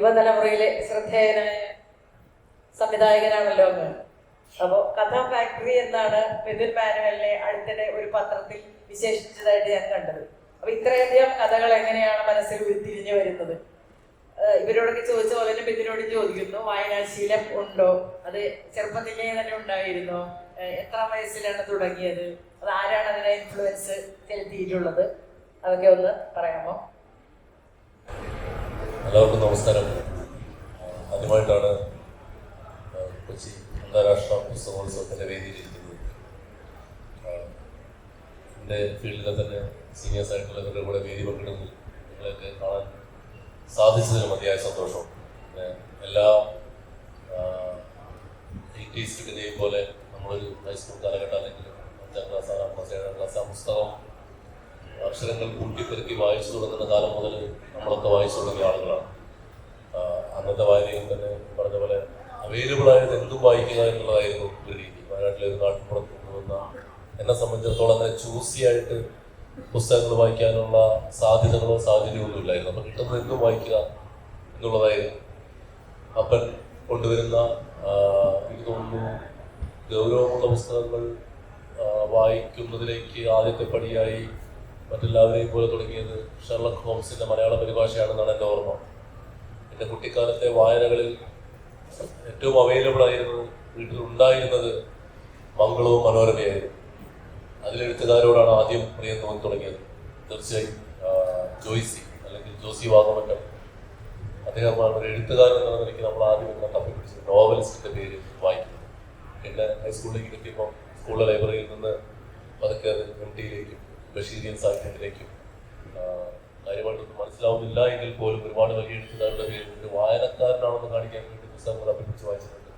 യുവതലമുറയിലെ ശ്രദ്ധേയനായ സംവിധായകനാണല്ലോ അങ്ങ്. അപ്പോൾ കഥ ഫാക്ടറി എന്നാണ് മിഥുൻ മാനുവലിനെ അടുത്തിടെ ഒരു പത്രത്തിൽ വിശേഷിച്ചതായിട്ട് ഞാൻ കണ്ടത്. അപ്പൊ ഇത്രയധികം കഥകൾ എങ്ങനെയാണ് മനസ്സിൽ ഉരുത്തിരിഞ്ഞു വരുന്നത്? ഇവരോടൊക്കെ ചോദിച്ച പോലെ തന്നെ മിഥുനോട് ചോദിക്കുന്നു വായനാശീലം ഉണ്ടോ? അത് ചെറുപ്പത്തിലേ തന്നെ ഉണ്ടായിരുന്നോ? എത്ര വയസ്സിലാണ് തുടങ്ങിയത്? അത് ആരാണ് അതിനെ ഇൻഫ്ലുവൻസ് ചെലുത്തിയിട്ടുള്ളത്? അതൊക്കെ ഒന്ന് പറയാമോ? എല്ലാവർക്കും നമസ്കാരം. ആദ്യമായിട്ടാണ് കൊച്ചി അന്താരാഷ്ട്ര പുസ്തകോത്സവത്തിന്റെ വേദിയിലിരിക്കുന്നത്. എന്റെ ഫീൽഡിലെ തന്നെ സീനിയേഴ്സ് ആയിട്ടുള്ളവരുടെ കൂടെ വേദി പങ്കിടുന്നതിൽ നിങ്ങളെയൊക്കെ കാണാൻ സാധിച്ചതിന് മതിയായ സന്തോഷം. പിന്നെ എല്ലാ ഐ പോലെ നമ്മളൊരു ഹൈസ്കൂൾ കാലഘട്ടം അല്ലെങ്കിൽ അഞ്ചാം ക്ലാസ് ആറാം ക്ലാസ് ഏഴാം ക്ലാസ് ആ പുസ്തകം അക്ഷരങ്ങൾ കൂട്ടിപ്പെരുത്തി വായിച്ചു തുടങ്ങുന്ന കാലം മുതൽ നമ്മളൊക്കെ വായിച്ചു തുടങ്ങിയ ആളുകളാണ്. അന്നത്തെ വായനയിൽ തന്നെ പറഞ്ഞ പോലെ അവൈലബിൾ ആയത് എന്തും വായിക്കുക എന്നുള്ളതായിരുന്നു ഒരു രീതി. വയനാട്ടിലെ ഒരു നാട്ടിൻപുറത്ത് കൊണ്ടുവന്ന എന്നെ സംബന്ധിച്ചിടത്തോളം അങ്ങനെ ചൂസി ആയിട്ട് പുസ്തകങ്ങൾ വായിക്കാനുള്ള സാധ്യതകളോ സാഹചര്യമോ ഒന്നും ഇല്ലായിരുന്നു അപ്പം കിട്ടുന്നത് എന്തും വായിക്കുക എന്നുള്ളതായിരുന്നു. അപ്പൻ കൊണ്ടുവരുന്ന എനിക്ക് തോന്നുന്നു ഗൗരവമുള്ള പുസ്തകങ്ങൾ വായിക്കുന്നതിലേക്ക് ആദ്യത്തെ പടിയായി മറ്റെല്ലാവരെയും പോലെ തുടങ്ങിയത് ഷെർലക് ഹോംസിന്റെ മലയാള പരിഭാഷയാണെന്നാണ് എന്റെ ഓർമ്മ. എന്റെ കുട്ടിക്കാലത്തെ വായനകളിൽ ഏറ്റവും അവൈലബിൾ ആയിരുന്നു വീട്ടിൽ ഉണ്ടായിരുന്നത് മംഗളവും മനോരമയായിരുന്നു. അതിലെഴുത്തുകാരോടാണ് ആദ്യം പ്രിയം തോന്നി തുടങ്ങിയത്. തീർച്ചയായും ജോയ്സി അല്ലെങ്കിൽ ജോസി വാഗമറ്റം അദ്ദേഹമാണ് ഒരു എഴുത്തുകാരൻ എന്ന നിലയ്ക്ക് നമ്മൾ ആദ്യം ഇങ്ങനെ തപ്പിപ്പിടിച്ചത് നോവലിസ്റ്റിന്റെ പേര് വായിക്കുന്നത്. പിന്നെ ഹൈസ്കൂളിലേക്ക് എത്തിയപ്പോൾ സ്കൂളിലെ ലൈബ്രറിയിൽ നിന്ന് പതുക്കെ അത് എം ടിയിലേക്കും ബഷീരിയൻ സാഹിത്യത്തിലേക്കും കാര്യമായിട്ടൊന്നും മനസ്സിലാവുന്നില്ല. എങ്കിൽ പോലും ഒരുപാട് വലിയ എഴുത്തുകാരുടെ പേര് ഒരു വായനക്കാരനാണെന്ന് കാണിക്കാൻ വേണ്ടി പുസ്തകങ്ങൾ തപ്പിപ്പിടിച്ച് വായിച്ചിട്ടുണ്ട്.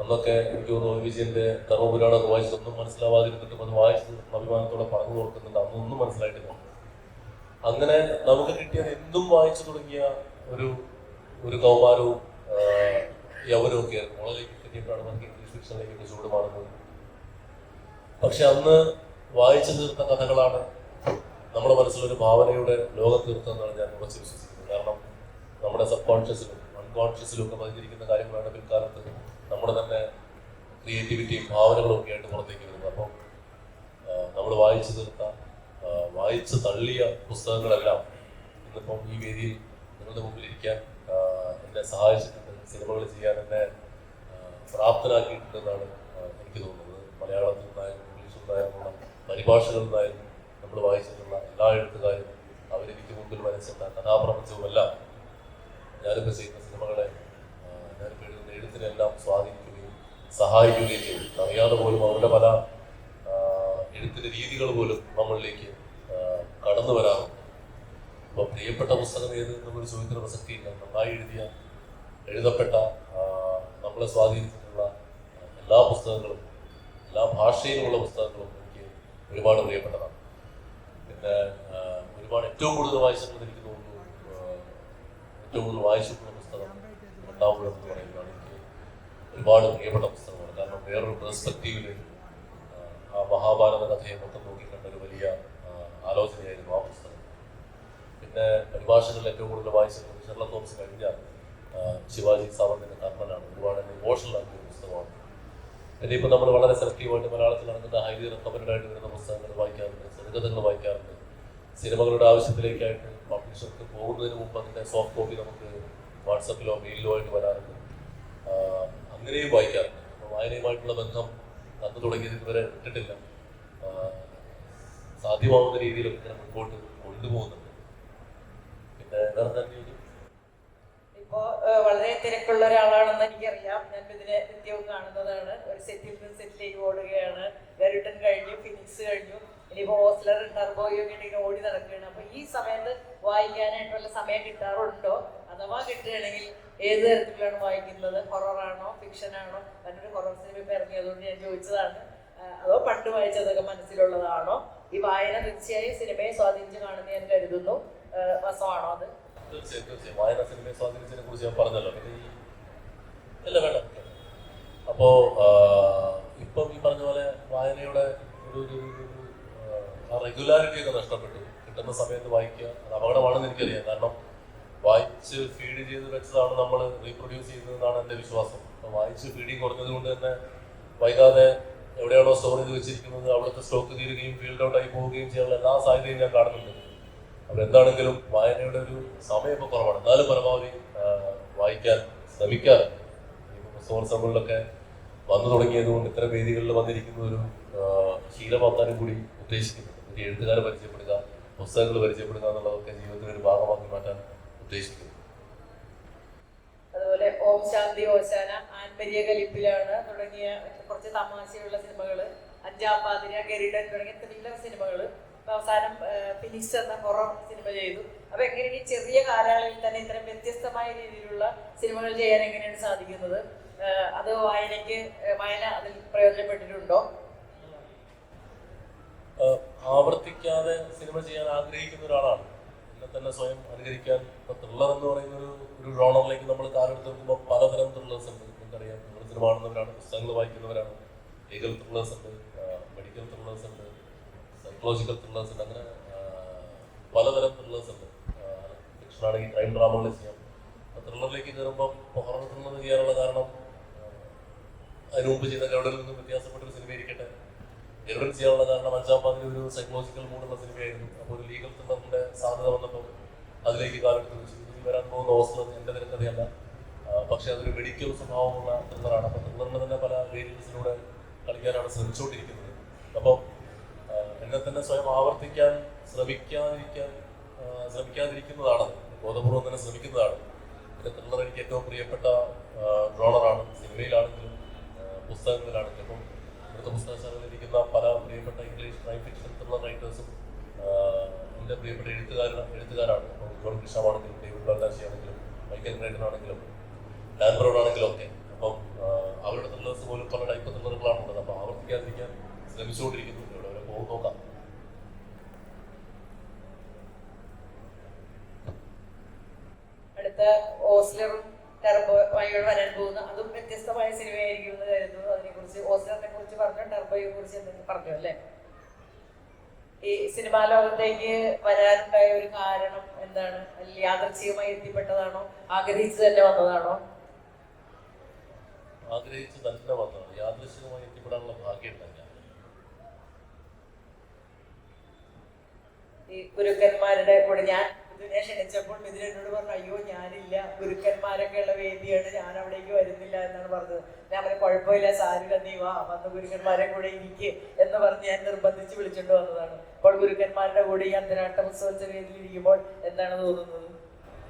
അന്നൊക്കെ എനിക്ക് തോന്നുന്നു വിജയന്റെ അത് വായിച്ചൊന്നും മനസ്സിലാവാതിരുന്നിട്ടും അത് വായിച്ചത് അഭിമാനത്തോടെ പറഞ്ഞു കൊടുക്കുന്നുണ്ട്. അന്നൊന്നും മനസ്സിലായിട്ടില്ല. അങ്ങനെ നമുക്ക് കിട്ടിയത് എന്തും വായിച്ചു തുടങ്ങിയ ഒരു ഒരു കൗമാരവും യൗവനവും ഒക്കെ ആയിരുന്നു. മോളിലേക്ക് കിട്ടിയപ്പോഴാണ് നമുക്ക് ഇംഗ്ലീഷ് ഫിക്ഷനിലേക്ക് ചൂട് മാറുന്നത്. പക്ഷെ അന്ന് വായിച്ചു തീർത്ത കഥകളാണ് നമ്മുടെ മനസ്സിലൊരു ഭാവനയുടെ ലോകം തീർത്തതെന്നാണ് ഞാൻ ഉറച്ചു വിശ്വസിക്കുന്നത്. കാരണം നമ്മുടെ സബ് കോൺഷ്യസിലും അൺകോൺഷ്യസിലും ഒക്കെ പതിഞ്ഞിരിക്കുന്ന കാര്യങ്ങളാണ് പിൽക്കാലത്ത് നമ്മുടെ തന്നെ ക്രിയേറ്റിവിറ്റിയും ഭാവനകളും ഒക്കെ ആയിട്ട് പുറത്തേക്ക് വരുന്നത്. അപ്പം നമ്മൾ വായിച്ചു തീർത്ത വായിച്ച് തള്ളിയ പുസ്തകങ്ങളെല്ലാം ഇന്നിപ്പം ഈ വേദിയിൽ നിങ്ങളുടെ മുമ്പിൽ ഇരിക്കാൻ എന്നെ സഹായിച്ചിട്ടുണ്ട്. സിനിമകൾ ചെയ്യാൻ എന്നെ പ്രാപ്തരാക്കിയിട്ടുണ്ടെന്നാണ് എനിക്ക് തോന്നുന്നത്. മലയാളത്തിൽ നിന്നായാലും ഇംഗ്ലീഷിൽ നിന്നായാലുള്ള പരിഭാഷകളിൽ നമ്മൾ വായിച്ചിട്ടുള്ള എല്ലാ എഴുത്തുകാരും അവരെനിക്ക് മുമ്പിൽ വരച്ചിട്ട കഥാപ്രപഞ്ചവുമെല്ലാം. ഞാനിപ്പോൾ ചെയ്യുന്ന സിനിമകളെ ഞാനിപ്പോൾ എഴുതുന്ന എഴുത്തിനെല്ലാം സ്വാധീനിക്കുകയും സഹായിക്കുകയും ചെയ്തു. അറിയാതെ പോലും അവരുടെ പല എഴുത്തിന്റെ രീതികൾ പോലും നമ്മളിലേക്ക് കടന്നു വരാറുണ്ട്. അപ്പോൾ പ്രിയപ്പെട്ട പുസ്തകം ഏത് എന്നൊരു ചോദ്യത്തിന് പ്രസക്തിയില്ല. നന്നായി എഴുതിയ എഴുതപ്പെട്ട നമ്മളെ സ്വാധീനിച്ചിട്ടുള്ള എല്ലാ പുസ്തകങ്ങളും എല്ലാ ഭാഷയിലുമുള്ള പുസ്തകങ്ങളും ഒരുപാട് പ്രിയപ്പെട്ടതാണ്. പിന്നെ ഒരുപാട് ഏറ്റവും കൂടുതൽ വായിച്ചിട്ടുള്ളത് എനിക്ക് തോന്നുന്നു ഏറ്റവും കൂടുതൽ വായിച്ചിട്ടുള്ള പുസ്തകം രണ്ടാമത് എന്ന് പറയുന്നതാണ്. എനിക്ക് ഒരുപാട് പ്രിയപ്പെട്ട പുസ്തകമാണ്. കാരണം വേറൊരു പെർസ്പെക്റ്റീവിൽ ആ മഹാഭാരത കഥയെ മൊത്തം നോക്കിക്കണ്ട ഒരു വലിയ ആലോചനയായിരുന്നു ആ പുസ്തകം. പിന്നെ പരിഭാഷകളിൽ ഏറ്റവും കൂടുതൽ വായിച്ചിട്ടുള്ളത് ഷെർലക് ഹോംസ് കഴിഞ്ഞാൽ ആ, ശിവാജി സാവന്തിന്റെ കർമ്മനാണ്. ഒരുപാട് ഇമോഷണൽ ആക്കിയ ഇപ്പം നമ്മൾ വളരെ സെലക്റ്റീവായിട്ട് മലയാളത്തിൽ നടക്കുന്ന ഹൈലി റെക്കമെൻഡ് വരുന്ന പുസ്തകങ്ങൾ വായിക്കാറുണ്ട് ചെറുകഥകൾ വായിക്കാറുണ്ട്. സിനിമകളുടെ ആവശ്യത്തിലേക്കായിട്ട് പബ്ലിഷർക്ക് പോകുന്നതിന് മുമ്പ് അതിന്റെ സോഫ്റ്റ് കോപ്പി നമുക്ക് വാട്സപ്പിലോ മെയിലിലോ ആയിട്ട് വരാറുണ്ട്. അങ്ങനെയും വായിക്കാറുണ്ട്. അപ്പോൾ വായനയുമായിട്ടുള്ള ബന്ധം അന്ന് തുടങ്ങിയത് ഇതുവരെ ഇട്ടിട്ടില്ല. സാധ്യമാവുന്ന രീതിയിലൊക്കെ ഇങ്ങനെ മുൻപോട്ട് കൊണ്ടുപോകുന്നുണ്ട്. പിന്നെ വേറെ തന്നെ ചോദിക്കും ഇപ്പോ വളരെ തിരക്കുള്ള ഒരാളാണെന്ന് എനിക്കറിയാം. ഞാൻ ഇതിനെ നിത്യവും കാണുന്നതാണ്. ഒരു സെറ്റിൽ നിന്ന് സെറ്റിലേക്ക് ഓടുകയാണ്. ഗരുട്ടൻ കഴിഞ്ഞു ഫിനിക്സ് കഴിഞ്ഞു. ഇനിയിപ്പോ ഹോസ്റ്റലർ ടർബോയോ ഒക്കെ ഇങ്ങനെ ഓടി നടക്കുകയാണ്. അപ്പൊ ഈ സമയത്ത് വായിക്കാനായിട്ട് വല്ല സമയം കിട്ടാറുണ്ടോ? അഥവാ കിട്ടുകയാണെങ്കിൽ ഏത് തരത്തിലാണ് വായിക്കുന്നത്? ഹൊററാണോ ഫിക്ഷൻ ആണോ? നല്ലൊരു ഹൊറർ സിനിമ ഇപ്പൊ ഇറങ്ങിയതുകൊണ്ട് ഞാൻ ചോദിച്ചതാണ്. അതോ പണ്ട് വായിച്ചതൊക്കെ മനസ്സിലുള്ളതാണോ? ഈ വായന തീർച്ചയായും സിനിമയെ സ്വാധീനിച്ച് കാണുന്ന ഞാൻ കരുതുന്നു. വസമാണോ അത്? തീർച്ചയായും തീർച്ചയായും. വായന സിനിമയെ സ്വാധീനിച്ചതിനെ കുറിച്ച് ഞാൻ പറഞ്ഞല്ലോ. പിന്നെ ഈ അല്ല വേണ്ട. അപ്പോ ഇപ്പം ഈ പറഞ്ഞ പോലെ വായനയുടെ ഒരു ഒരു ആ റെഗുലാരിറ്റി ഒക്കെ നഷ്ടപ്പെട്ടു. കിട്ടുന്ന സമയത്ത് വായിക്കുക അത് അപകടമാണെന്ന് എനിക്കറിയാം. കാരണം വായിച്ച് ഫീഡ് ചെയ്ത് വെച്ചതാണ് നമ്മൾ റീപ്രൊഡ്യൂസ് ചെയ്യുന്നതെന്നാണ് എന്റെ വിശ്വാസം. അപ്പം വായിച്ച് ഫീഡിങ് കുറഞ്ഞത് കൊണ്ട് തന്നെ വൈകാതെ എവിടെയാണോ സ്റ്റോർ ചെയ്ത് വെച്ചിരിക്കുന്നത് അവിടുത്തെ സ്റ്റോക്ക് തീരുകയും ഫീൽഡ് ഔട്ട് ആയി പോവുകയും ചെയ്യാനുള്ള എല്ലാ സാധ്യതയും ഞാൻ കാണുന്നുണ്ട്. അപ്പോൾ എന്താണെങ്കിലും വായനയുടെ ഒരു സമയം ഇപ്പോൾ കുറവാണ്. എന്നാലും പരമാവധി വായിക്കാൻ ശ്രമിക്കാറുണ്ട് പുസ്തകോത്സവങ്ങളിലൊക്കെ വന്നു തുടങ്ങിയത് കൊണ്ട് ഇത്തരം വേദികളിൽ വന്നിരിക്കുന്ന ഒരു ശീലമാക്കാനും കൂടി ഉദ്ദേശിക്കുന്നു എഴുത്തുകാരെ പരിചയപ്പെടുക പുസ്തകങ്ങൾ പരിചയപ്പെടുക എന്നുള്ളതൊക്കെ ജീവിതത്തിൽ ഒരു ഭാഗമാക്കി മാറ്റാൻ ഉദ്ദേശിക്കുന്നു. അതുപോലെ ഓം ശാന്തി ഓശാന ആൻമരിയ കലിപ്പിലാണ് തുടങ്ങിയ കുറച്ച് തമാശയുള്ള സിനിമകൾ അഞ്ചാം പാതിര ഗരുഡൻ തുടങ്ങിയ ത്രില്ലർ സിനിമകൾ. ഇപ്പൊ അവസാനം ഫിനിക്സ് എന്ന ഹൊറർ സിനിമ ചെയ്തു. അപ്പൊ എങ്ങനെയാണ് ഈ ചെറിയ കാലയളവിൽ തന്നെ ഇത്തരം വ്യത്യസ്തമായ രീതിയിലുള്ള സിനിമകൾ ചെയ്യാൻ എങ്ങനെയാണ് സാധിക്കുന്നത്? അത് വായനയ്ക്ക് വായന അതിൽ പ്രയോജനപ്പെട്ടിട്ടുണ്ടോ? ആവർത്തിക്കാതെ സിനിമ ചെയ്യാൻ ആഗ്രഹിക്കുന്ന ഒരാളാണ്. എന്നെ തന്നെ സ്വയം അനുകരിക്കാൻ ഇപ്പൊ ത്രില്ലർ എന്ന് പറയുന്ന ഒരു ഒരു റോണറിലേക്ക് നമ്മൾ കാലെടുത്ത് നോക്കുമ്പോൾ പലതരം ത്രില്ലേഴ്സ് ഉണ്ട്. നിങ്ങൾക്കറിയാം നമ്മൾ സിനിമ കാണുന്നവരാണ് പുസ്തകങ്ങൾ വായിക്കുന്നവരാണ്. ലീഗൽ ത്രില്ലേഴ്സ് ഉണ്ട് മെഡിക്കൽ ത്രില്ലേഴ്സ് ഉണ്ട്. സൈക്കോളജിക്കൽ ത്രില്ലേഴ്സ് ഉണ്ട്. അങ്ങനെ പലതരം ത്രില്ലേഴ്സ് ഉണ്ട്. ഫിക്ഷൻ ആണെങ്കിൽ ക്രൈം ഡ്രാമകൾ ചെയ്യാം ത്രില്ലറിലേക്ക് കയറുമ്പോൾ ഹൊറർ ത്രില്ലർ ചെയ്യാനുള്ള കാരണം അതിനു മുമ്പ് ചെയ്ത ഗൗഡറിൽ നിന്നും വ്യത്യാസപ്പെട്ട ഒരു സിനിമ ഇരിക്കട്ടെ. എവിടെ ചെയ്യാനുള്ള കാരണം അഞ്ചാം പാതിരി ഒരു സൈക്കോളജിക്കൽ മൂഡുള്ള സിനിമയായിരുന്നു അപ്പോൾ ഒരു ലീഗൽ ത്രില്ലറിന്റെ സാധ്യത വന്നപ്പോൾ അതിലേക്ക് കാലെടുത്ത് വെച്ചു. വരാൻ പോകുന്ന ഓസ്ലർ എന്റെ തിരക്കഥയല്ല പക്ഷെ അതൊരു മെഡിക്കൽ സ്വഭാവമുള്ള ത്രില്ലറാണ് അപ്പോൾ ത്രില്ലറിന് തന്നെ പല വേരിയൻസിലൂടെ കളിക്കാനാണ് ശ്രമിച്ചുകൊണ്ടിരിക്കുന്നത്. അപ്പം എന്നെ തന്നെ സ്വയം ആവർത്തിക്കാൻ ശ്രമിക്കാതിരിക്കാൻ ശ്രമിക്കാതിരിക്കുന്നതാണ് ബോധപൂർവം തന്നെ ശ്രമിക്കുന്നതാണ്. പിന്നെ ത്രില്ലർ എനിക്ക് ഏറ്റവും പ്രിയപ്പെട്ട ഡ്രോളറാണ് സിനിമയിലാണെങ്കിലും പുസ്തകങ്ങളിലാണെങ്കിലും. അപ്പം ഇവിടുത്തെ പുസ്തകശാലയിൽ ഇരിക്കുന്ന പല പ്രിയപ്പെട്ട ഇംഗ്ലീഷ് ക്രൈം ഫിക്ഷൻ ത്രില്ലർ റൈറ്റേഴ്സും എന്റെ പ്രിയപ്പെട്ട എഴുത്തുകാരാണ് എഴുത്തുകാരാണ്. ഇപ്പോൾ ജോൺ കൃഷ്ണമാണെങ്കിലും ഡേവിഡ് ബൽദാശി ആണെങ്കിലും മൈക്കൽ ഗ്രേഡൻ ആണെങ്കിലും ഡാൻ ബ്രൗൺ ആണെങ്കിലും ഒക്കെ. അപ്പം അവരുടെ ത്രില്ലേഴ്സ് പോലും പല ടൈപ്പ് ത്രില്ലറുകളാണ് ഉള്ളത് അപ്പോൾ ആവർത്തിക്കാതിരിക്കാൻ ശ്രമിച്ചുകൊണ്ടിരിക്കുന്നു ഓസ്ലറും ടെർബോയോട് വരാൻ പോകുന്ന. അതും വ്യത്യസ്തമായ സിനിമയായിരിക്കും എന്ന് കരുതുന്നു. അതിനെ കുറിച്ച് ഓസ്ലറിനെ കുറിച്ച് പറഞ്ഞു ടെർബോയെ കുറിച്ച് എന്തെങ്കിലും പറഞ്ഞു അല്ലേ? ഈ സിനിമാ ലോകത്തേക്ക് വരാനുണ്ടായ ഒരു കാരണം എന്താണ്? യാദർച്ഛികമായി എത്തിപ്പെട്ടതാണോ? ആഗ്രഹിച്ചു തന്നെ വന്നതാണോ? ആഗ്രഹിച്ചു തന്നെ വന്നതാണ്. യാദൃശ്ചികമായി എത്തിപ്പെടാനുള്ള ഭാഗ്യം തന്നെ ഈ ഗുരുക്കന്മാരുടെ കൂടെ ഞാൻ ഇതിനെ ക്ഷണിച്ചപ്പോൾ മിഥുൻ എന്നോട് പറഞ്ഞു അയ്യോ ഞാനില്ല. ഗുരുക്കന്മാരൊക്കെ ഉള്ള വേദിയാണ്. ഞാൻ അവിടേക്ക് വരുന്നില്ല എന്നാണ് പറഞ്ഞത്. ഞാൻ പറഞ്ഞു കുഴപ്പമില്ല സാരില്ല നീ വാ. വന്ന് ഗുരുക്കന്മാരെ കൂടെ ഇരിക്ക്. എന്ന് പറഞ്ഞ് ഞാൻ നിർബന്ധിച്ച് വിളിച്ചിട്ട് വന്നതാണ്. അപ്പോൾ ഗുരുക്കന്മാരുടെ കൂടെ ഈ അന്തരാട്ട വേദിയിൽ ഇരിക്കുമ്പോൾ എന്താണ് തോന്നുന്നത്?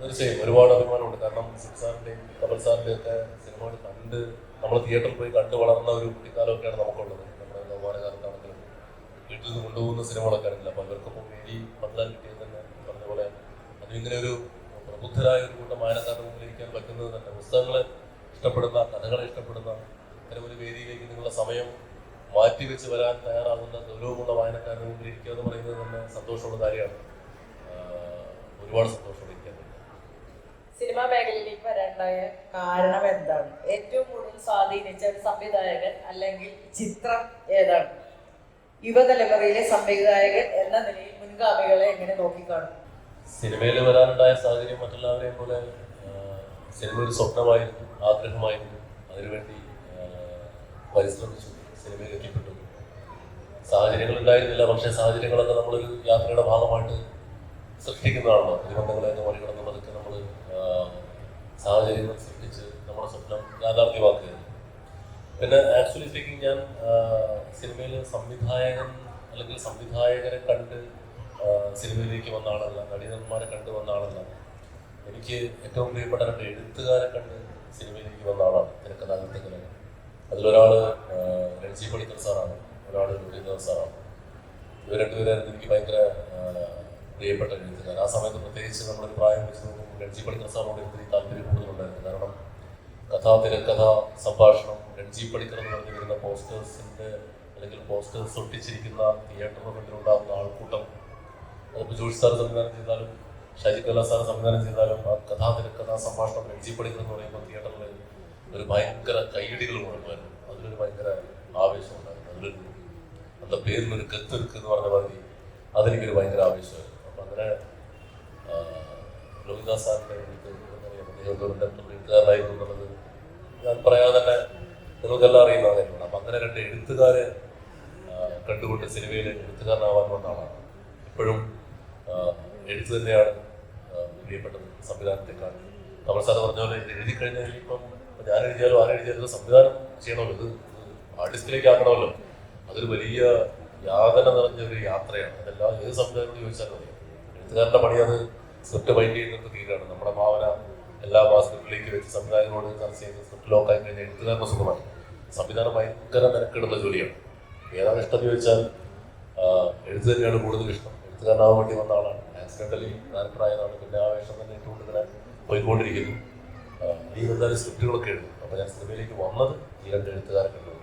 തീർച്ചയായും ഒരുപാട് അഭിമാനമുണ്ട്. കാരണം സാറിന്റെയും കമൽ സാറിന്റെയും ഒക്കെ സിനിമകൾ കണ്ട് നമ്മൾ തിയേറ്ററിൽ പോയി കണ്ടു വളർന്ന ഒരു കുട്ടിക്കാലമൊക്കെയാണ് നമുക്കുള്ളത്. നമ്മുടെ യൗവനകാലത്താണെങ്കിലും വീട്ടിൽ നിന്ന് കൊണ്ടുപോകുന്ന സിനിമകളൊക്കെ ആണെങ്കിലും. അപ്പം ഇവർക്കൊപ്പം വേദി പങ്കാൻ കിട്ടിയത് തന്നെ ഇങ്ങനെ ഒരു പ്രബുദ്ധരായ ഒരു കൂട്ടം മുമ്പിലിരിക്കാൻ പറ്റുന്നത് തന്നെ. പുസ്തകങ്ങളെ ഇഷ്ടപ്പെടുന്ന കഥകളെ ഇഷ്ടപ്പെടുന്ന അത്തരം ഒരു വേദിയിലേക്ക് നിങ്ങളുടെ സമയം മാറ്റിവെച്ച് വരാൻ തയ്യാറാകുന്ന ഗൗരവമുള്ള വായനക്കാരുടെ മുമ്പിൽ ഇരിക്കുക എന്ന് പറയുന്നത് തന്നെ സന്തോഷമുള്ള കാര്യമാണ്. ഒരുപാട് സന്തോഷമുള്ള സിനിമാ മേഖലയിലേക്ക് വരാനുണ്ടായ കാരണം എന്താണ്? ഏറ്റവും കൂടുതൽ സ്വാധീനിച്ച ഒരു സംവിധായകൻ അല്ലെങ്കിൽ ചിത്രം ഏതാണ്? യുവതലമുറയിലെ സംവിധായകൻ എന്ന നിലയിൽ മുൻഗാമികളെ എങ്ങനെ നോക്കിക്കാണും? സിനിമയിൽ വരാനുണ്ടായ സാഹചര്യം മറ്റുള്ളവരെയും പോലെ സിനിമ ഒരു സ്വപ്നമായിരുന്നു ആഗ്രഹമായിരുന്നു. അതിനുവേണ്ടി പരിശ്രമിച്ചു സിനിമയിൽ എത്തിപ്പെട്ടു. സാഹചര്യങ്ങൾ ഉണ്ടായിരുന്നില്ല പക്ഷേ സാഹചര്യങ്ങളൊക്കെ നമ്മളൊരു യാത്രയുടെ ഭാഗമായിട്ട് സൃഷ്ടിക്കുന്നതാണല്ലോ. പ്രതിബന്ധങ്ങളെയൊക്കെ മറികടന്ന് അതൊക്കെ നമ്മൾ സാഹചര്യങ്ങൾ സൃഷ്ടിച്ച് നമ്മുടെ സ്വപ്നം യാഥാർത്ഥ്യമാക്കുകയാണ്. പിന്നെ ആക്ച്വലി സ്പീക്കിംഗ് ഞാൻ സിനിമയിൽ സംവിധായകൻ അല്ലെങ്കിൽ സംവിധായകരെ കണ്ട് സിനിമയിലേക്ക് വന്ന ആളല്ല നടീനന്മാരെ കണ്ട് വന്ന ആളല്ല എനിക്ക് ഏറ്റവും പ്രിയപ്പെട്ട രണ്ട് എഴുത്തുകാരെ കണ്ട് സിനിമയിലേക്ക് വന്ന ആളാണ് തിരക്കഥാകൃത്തുക്കളെ അതിലൊരാൾ രഞ്ജി പണിക്കർ സാറാണ് ഒരാൾ രവീന്ദ്രൻ സാറാണ്. ഇവർ രണ്ടുപേരായിരുന്നു എനിക്ക് ഭയങ്കര പ്രിയപ്പെട്ട എഴുത്തുകാർ. ആ സമയത്ത് പ്രത്യേകിച്ച് നമ്മളൊരു പ്രായം വെച്ച് നോക്കുമ്പോൾ രഞ്ജി പണിക്കർ സാറിനോട് ഒത്തിരി താല്പര്യം കൂടുതലുണ്ടായിരുന്നു. കാരണം കഥാ തിരക്കഥ സംഭാഷണം രഞ്ജി പണിക്കർ എന്ന് പറഞ്ഞു വരുന്ന പോസ്റ്റേഴ്സിന്റെ അല്ലെങ്കിൽ പോസ്റ്റേഴ്സ് ഒട്ടിച്ചിരിക്കുന്ന തിയേറ്ററിന് മുന്നിലുണ്ടാകുന്ന ആൾക്കൂട്ടം അതിപ്പോൾ ജോഷി സാർ സംവിധാനം ചെയ്താലും ഷാജി കല സാർ സംവിധാനം ചെയ്താലും ആ കഥാ തിരക്കഥ സംഭാഷണം പണിക്കർ എന്ന് പറയുമ്പോൾ തിയേറ്ററിൽ ഒരു ഭയങ്കര കൈയടികൾ കൊടുക്കുമായിരുന്നു അതിലൊരു ഭയങ്കര ആവേശം ഉണ്ടായിരുന്നു. അതിലൊരു എന്താ പേരിനൊരു കത്തെടുക്ക് എന്ന് പറഞ്ഞ മാതിരി അതെനിക്കൊരു ഭയങ്കര ആവേശമായിരുന്നു. അപ്പം അങ്ങനെ ആ, സാറിന്റെ എഴുത്തുകാരനായിരുന്നു എന്നുള്ളത് ഞാൻ പറയാതെ തന്നെ നിങ്ങൾക്കെല്ലാം അറിയുന്ന കാര്യമാണ്. അപ്പം അങ്ങനെ രണ്ട് എഴുത്തുകാരെ കണ്ടുകൊണ്ട് സിനിമയിൽ എഴുത്തുകാരനാവാൻ വന്ന ആളാണ്. ഇപ്പോഴും എഴുത്ത് തന്നെയാണ് പ്രിയപ്പെട്ട സംവിധാനത്തെക്കാൾ. നമ്മൾ സാറ് പറഞ്ഞ പോലെ ഇത് എഴുതി കഴിഞ്ഞാൽ ഇപ്പം ഞാൻ എഴുതിയാലും ആരും എഴുതിയാലും ഇത് സംവിധാനം ചെയ്യണമല്ലോ. ഇത് ആർട്ടിസ്റ്റിലേക്ക് ആക്കണമല്ലോ. അതൊരു വലിയ യാതന നിറഞ്ഞ ഒരു യാത്രയാണ്. അതെല്ലാം ഏത് സംവിധാനത്തോട് ചോദിച്ചാലും മതി എഴുത്തുകാരന്റെ പണി അത് സ്ക്രിപ്റ്റ് ബൈൻഡ് ചെയ്യുന്നത് തീരാണ് നമ്മുടെ ഭാവന എല്ലാ സ്ക്രിപ്റ്റിലേക്ക് വെച്ച് സംവിധാനങ്ങളോട് ചർച്ച ചെയ്ത് സ്ക്രിപ്റ്റ് ലോക്കായി കഴിഞ്ഞാൽ എഴുത്തുകാരന്റെ സുഖമായി സംവിധാനം ഭയങ്കര മെനക്കെടുള്ള ജോലിയാണ്. ഏതാണ് ഇഷ്ടം ചോദിച്ചാൽ എഴുത്ത് തന്നെയാണ് കൂടുതൽ ഇഷ്ടം. എഴുത്തുകാരനാവാൻ വേണ്ടി വന്ന ആളാണ്. ആക്സിഡന്റലി ഞാനിപ്രായതാണ് പിന്നെ ആ വേഷം തന്നെ ഇട്ടുകൊണ്ട് ഇങ്ങനെ പോയിക്കൊണ്ടിരിക്കുന്നു. ഈ എന്തായാലും സ്ക്രിപ്റ്റുകളൊക്കെ എഴുതും. അപ്പോൾ ഞാൻ സിനിമയിലേക്ക് വന്നത് ഈ രണ്ട് എഴുത്തുകാരെ കണ്ടു